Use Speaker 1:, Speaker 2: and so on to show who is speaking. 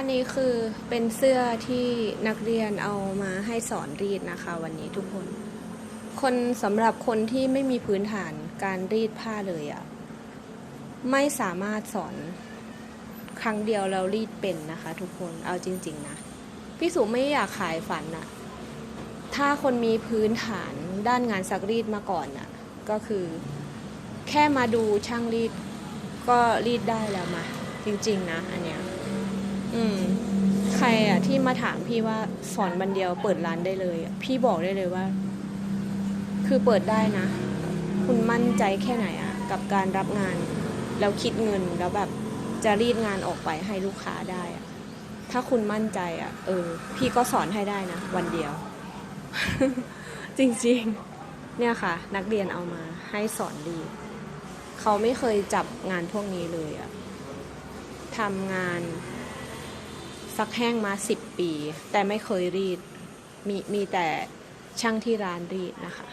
Speaker 1: อันนี้คือเป็นเสื้อที่นักเรียนเอามาให้สอนรีดนะคะ วันนี้ทุกคน คนสำหรับคนที่ไม่มีพื้นฐานการรีดผ้าเลยอะ่ะไม่สามารถสอนครั้งเดียวแล้วรีดเป็นนะคะ ทุกคนเอาจริง ๆ นะ พี่สุไม่อยากขายฝันอะถ้าคนมีพื้นฐานด้านงานซักรีดมาก่อนอะก็คือ แค่มาดูช่างรีดก็รีดได้แล้วมา จริง ๆ นะ อันเนี้ย อืม ใครอะที่มาถามพี่ว่าสอนวันเดียวเปิดร้านได้เลยอะพี่บอกได้เลยว่า คือเปิดได้นะ คุณมั่นใจแค่ไหนอะกับการรับงาน แล้วคิดเงินแล้วแบบจะรีดงานออกไปให้ลูกค้าได้อะถ้าคุณมั่นใจอะเออ พี่ก็สอนให้ได้นะวันเดียว จริงๆ เนี่ยค่ะ นักเรียนเอามาให้สอนรีเขาไม่เคยจับงานพวกนี้เลยอะทำงาน ซักแห้งมา 10 ปี แต่ไม่เคยรีด มีมีแต่ช่างที่ร้านรีดนะคะ